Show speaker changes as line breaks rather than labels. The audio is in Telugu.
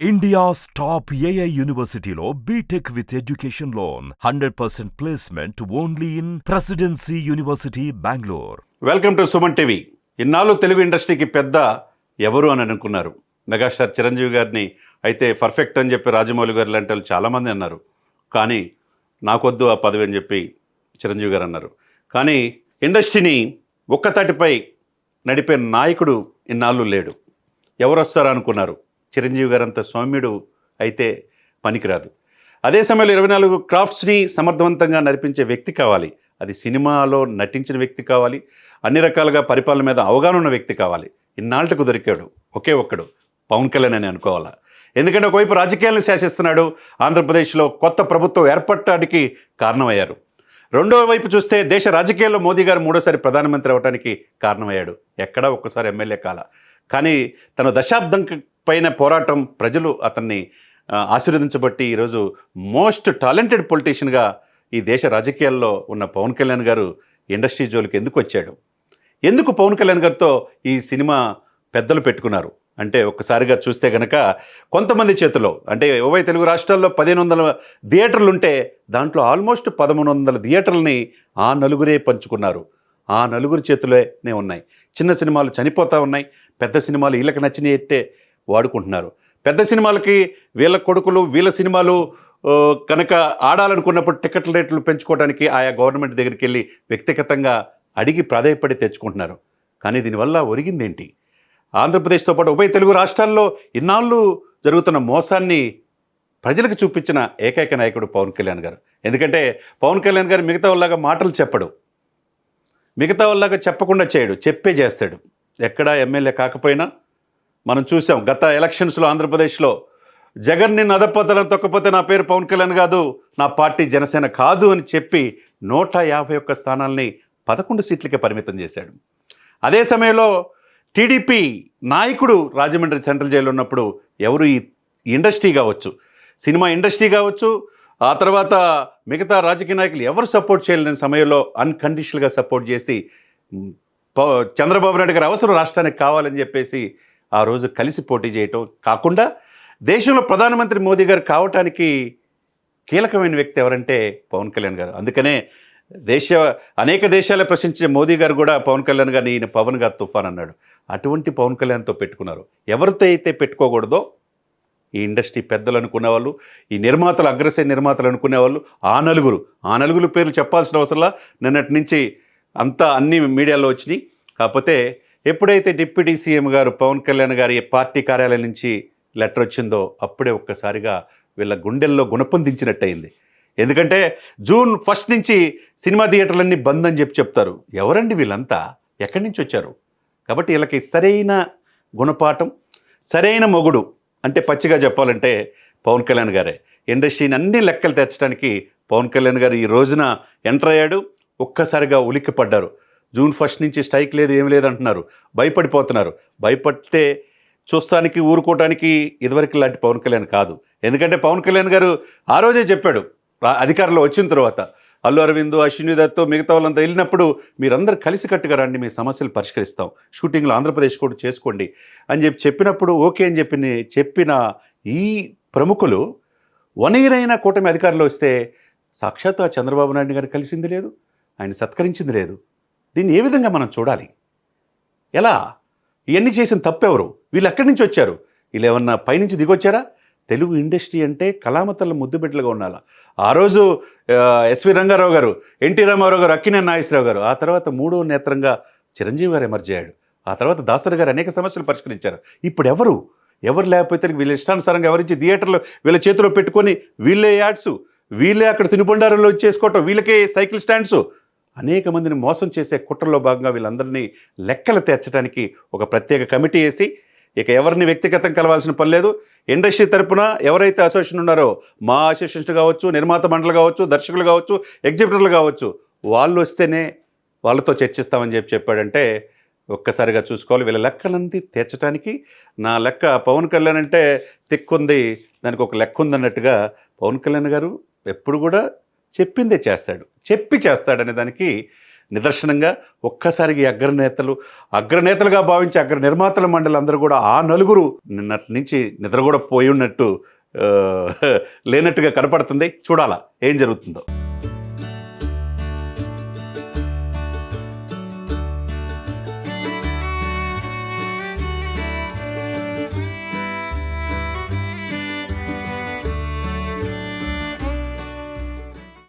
ఇండియాస్ టాప్ ఏఐ యూనివర్సిటీలో BTech with education loan hundred percent placement only in presidency university Bengaluru
welcome to Suman TV ఇన్నాళ్ళు తెలుగు ఇండస్ట్రీకి పెద్ద ఎవరు అని అనుకున్నారు. మెగాస్టార్ చిరంజీవి గారిని అయితే పర్ఫెక్ట్ అని చెప్పి రాజమౌళి గారు లాంటి వాళ్ళు చాలామంది అన్నారు. కానీ నాకొద్దు ఆ పదవి అని చెప్పి చిరంజీవి గారు అన్నారు. కానీ ఇండస్ట్రీని ఒక్కతాటిపై నడిపే నాయకుడు ఇన్నాళ్ళు లేడు. ఎవరు వస్తారో అనుకున్నారు చిరంజీవి గారంత సౌమ్యుడు అయితే పనికిరాదు. అదే సమయంలో ఇరవై నాలుగు క్రాఫ్ట్స్ని సమర్థవంతంగా నడిపించే వ్యక్తి కావాలి. అది సినిమాలో నటించిన వ్యక్తి కావాలి. అన్ని రకాలుగా పరిపాలన మీద అవగాహన ఉన్న వ్యక్తి కావాలి. ఇన్నాళ్ళకు దొరికాడు. ఒకే ఒక్కడు. పవన్ కళ్యాణ్ అని అనుకోవాలా? ఎందుకంటే ఒకవైపు రాజకీయాలను శాసిస్తున్నాడు. ఆంధ్రప్రదేశ్లో కొత్త ప్రభుత్వం ఏర్పడటానికి కారణమయ్యారు. రెండో వైపు చూస్తే దేశ రాజకీయాల్లో మోదీ గారు మూడోసారి ప్రధానమంత్రి అవడానికి కారణమయ్యాడు. ఎక్కడా ఒక్కసారి ఎమ్మెల్యే కాల. కానీ తన దశాబ్దం పైన పోరాటం ప్రజలు అతన్ని ఆశీర్వదించబట్టి ఈరోజు మోస్ట్ టాలెంటెడ్ పొలిటీషియన్గా ఈ దేశ రాజకీయాల్లో ఉన్న పవన్ కళ్యాణ్ గారు ఇండస్ట్రీ జోలికి ఎందుకు వచ్చాడు? ఎందుకు పవన్ కళ్యాణ్ గారితో ఈ సినిమా పెద్దలు పెట్టుకున్నారు? అంటే ఒక్కసారిగా చూస్తే గనక కొంతమంది చేతిలో అంటే ఇరవై తెలుగు రాష్ట్రాల్లో పదిహేను వందల థియేటర్లు ఉంటే దాంట్లో ఆల్మోస్ట్ పదమూడు వందల థియేటర్లని ఆ నలుగురే పంచుకున్నారు. ఆ నలుగురు చేతిలోనే ఉన్నాయి. చిన్న సినిమాలు చనిపోతూ ఉన్నాయి. పెద్ద సినిమాలు వీళ్ళకి నచ్చినట్టే వాడుకుంటున్నారు. పెద్ద సినిమాలకి వీళ్ళ కొడుకులు వీళ్ళ సినిమాలు కనుక ఆడాలనుకున్నప్పుడు టికెట్ రేట్లు పెంచుకోవడానికి ఆయా గవర్నమెంట్ దగ్గరికి వెళ్ళి వ్యక్తిగతంగా అడిగి ప్రాధాయపడి తెచ్చుకుంటున్నారు. కానీ దీనివల్ల ఒరిగిందేంటి? ఆంధ్రప్రదేశ్తో పాటు ఉభయ తెలుగు రాష్ట్రాల్లో ఇన్నాళ్ళు జరుగుతున్న మోసాన్ని ప్రజలకు చూపించిన ఏకైక నాయకుడు పవన్ కళ్యాణ్ గారు. ఎందుకంటే పవన్ కళ్యాణ్ గారు మిగతా వాళ్ళగా మాటలు చెప్పడు. మిగతా వాళ్ళగా చెప్పకుండా చేయడు. చెప్పే చేస్తాడు. ఎక్కడా ఎమ్మెల్యే కాకపోయినా మనం చూసాం గత ఎలక్షన్స్లో ఆంధ్రప్రదేశ్లో జగన్ని నదపతలం తొక్కపోతే నా పేరు పవన్ కళ్యాణ్ కాదు నా పార్టీ జనసేన కాదు అని చెప్పి నూట యాభై ఒక్క స్థానాల్ని పదకొండు సీట్లకే పరిమితం చేశాడు. అదే సమయంలో టీడీపీ నాయకుడు రాజమండ్రి సెంట్రల్ జైలు ఉన్నప్పుడు ఎవరు ఈ ఇండస్ట్రీ కావచ్చు సినిమా ఇండస్ట్రీ కావచ్చు ఆ తర్వాత మిగతా రాజకీయ నాయకులు ఎవరు సపోర్ట్ చేయలేని సమయంలో అన్కండిషనల్గా సపోర్ట్ చేసి ప- చంద్రబాబు నాయుడు గారు అవసరం రాష్ట్రానికి కావాలని చెప్పేసి ఆ రోజు కలిసి పోటీ చేయటం. కాకుండా దేశంలో ప్రధానమంత్రి మోదీ గారు కావటానికి కీలకమైన వ్యక్తి ఎవరంటే పవన్ కళ్యాణ్ గారు. అందుకనే దేశ అనేక దేశాలే ప్రశ్నించే మోదీ గారు కూడా పవన్ కళ్యాణ్ గారిని ఈయన పవన్ గారు తుఫాన్ అన్నాడు. అటువంటి పవన్ కళ్యాణ్తో పెట్టుకున్నారు. ఎవరితో అయితే పెట్టుకోకూడదో ఈ ఇండస్ట్రీ పెద్దలు అనుకునేవాళ్ళు ఈ నిర్మాతలు అగ్రసే నిర్మాతలు అనుకునేవాళ్ళు ఆ నలుగురు. ఆ నలుగురు పేర్లు చెప్పాల్సిన అవసరంలా నిన్నటి నుంచి అంతా అన్ని మీడియాలో వచ్చినాయి. కాకపోతే ఎప్పుడైతే డిప్యూటీ సీఎం గారు పవన్ కళ్యాణ్ గారి పార్టీ కార్యాలయం నుంచి లెటర్ వచ్చిందో అప్పుడే ఒక్కసారిగా వీళ్ళ గుండెల్లో గుణపొందించినట్టయింది. ఎందుకంటే జూన్ ఫస్ట్ నుంచి సినిమా థియేటర్లన్నీ బంద్ అని చెప్పి చెప్తారు. ఎవరండి వీళ్ళంతా? ఎక్కడి నుంచి వచ్చారు? కాబట్టి వీళ్ళకి సరైన గుణపాఠం సరైన మొగుడు అంటే పచ్చిగా చెప్పాలంటే పవన్ కళ్యాణ్ గారే. ఇండస్ట్రీని అన్ని లెక్కలు తెచ్చడానికి పవన్ కళ్యాణ్ గారు ఈ రోజున ఎంటర్ అయ్యాడు. ఒక్కసారిగా ఉలిక్కి పడ్డారు జూన్ ఫస్ట్ నుంచి స్ట్రైక్ లేదు ఏం లేదంటున్నారు భయపడిపోతున్నారు. భయపడితే చూస్తానికి ఊరుకోవటానికి ఇదివరకు లాంటి పవన్ కళ్యాణ్ కాదు. ఎందుకంటే పవన్ కళ్యాణ్ గారు ఆ రోజే చెప్పాడు అధికారంలో వచ్చిన తర్వాత అల్లు అరవింద్ అశ్విని దత్తో మిగతా వాళ్ళంతా వెళ్ళినప్పుడు మీరందరూ కలిసికట్టుగా రండి మీ సమస్యలు పరిష్కరిస్తాం. షూటింగ్లో ఆంధ్రప్రదేశ్ కూడా చేసుకోండి అని చెప్పి చెప్పినప్పుడు ఓకే అని చెప్పి చెప్పిన ఈ ప్రముఖులు వన్ ఇయర్ అయినా కూటమి అధికారంలో వస్తే సాక్షాత్తు ఆ చంద్రబాబు నాయుడు గారు కలిసింది లేదు ఆయన సత్కరించింది లేదు. దీన్ని ఏ విధంగా మనం చూడాలి? ఎలా? ఇవన్నీ చేసిన తప్పెవరు? వీళ్ళు ఎక్కడి నుంచి వచ్చారు? వీళ్ళు ఏమన్నా పైనుంచి దిగొచ్చారా? తెలుగు ఇండస్ట్రీ అంటే కళామతల ముద్దుబిడ్డలుగా ఉండాలి? ఆ రోజు ఎస్వి రంగారావు గారు ఎన్టీ రామారావు గారు అక్కినే నాగేశ్వరరావు గారు ఆ తర్వాత మూడో నేత్రంగా చిరంజీవి గారు ఎమర్జ్ అయ్యాడు. ఆ తర్వాత దాసరి గారు అనేక సమస్యలు పరిష్కరించారు. ఇప్పుడు ఎవరు ఎవరు లేకపోతే వీళ్ళ ఇష్టానుసారంగా ఎవరించి థియేటర్లో వీళ్ళ చేతిలో పెట్టుకొని వీళ్ళే యాడ్స్ వీళ్ళే అక్కడ తినుబండారులో చేసుకోవటం వీళ్ళకే సైకిల్ స్టాండ్స్ అనేక మందిని మోసం చేసే కుట్రలో భాగంగా వీళ్ళందరినీ లెక్కలు తెచ్చడానికి ఒక ప్రత్యేక కమిటీ వేసి ఇక ఎవరిని వ్యక్తిగతం కలవాల్సిన పని లేదు. ఇండస్ట్రీ తరపున ఎవరైతే అసోసియేషన్ ఉన్నారో మా అసోసియేషన్ కావచ్చు నిర్మాత మండలి కావచ్చు దర్శకులు కావచ్చు ఎగ్జిబిటర్లు కావచ్చు వాళ్ళు వస్తేనే వాళ్ళతో చర్చిస్తామని చెప్పి చెప్పాడంటే ఒక్కసారిగా చూసుకోవాలి. వీళ్ళ లెక్కలన్నీ తీర్చడానికి నా లెక్క పవన్ కళ్యాణ్ అంటే తిక్కుంది. దానికి ఒక లెక్క ఉందన్నట్టుగా పవన్ కళ్యాణ్ గారు ఎప్పుడు కూడా చెప్పిందే చేస్తాడు. చెప్పి చేస్తాడనే దానికి నిదర్శనంగా ఒక్కసారికి అగ్రనేతలు అగ్రనేతలుగా భావించి అగ్ర నిర్మాతల మండలి అందరూ కూడా ఆ నలుగురు నిన్నటి నుంచి నిద్ర కూడా పోయి ఉన్నట్టు లేనట్టుగా కనపడుతుంది. చూడాలా ఏం జరుగుతుందో.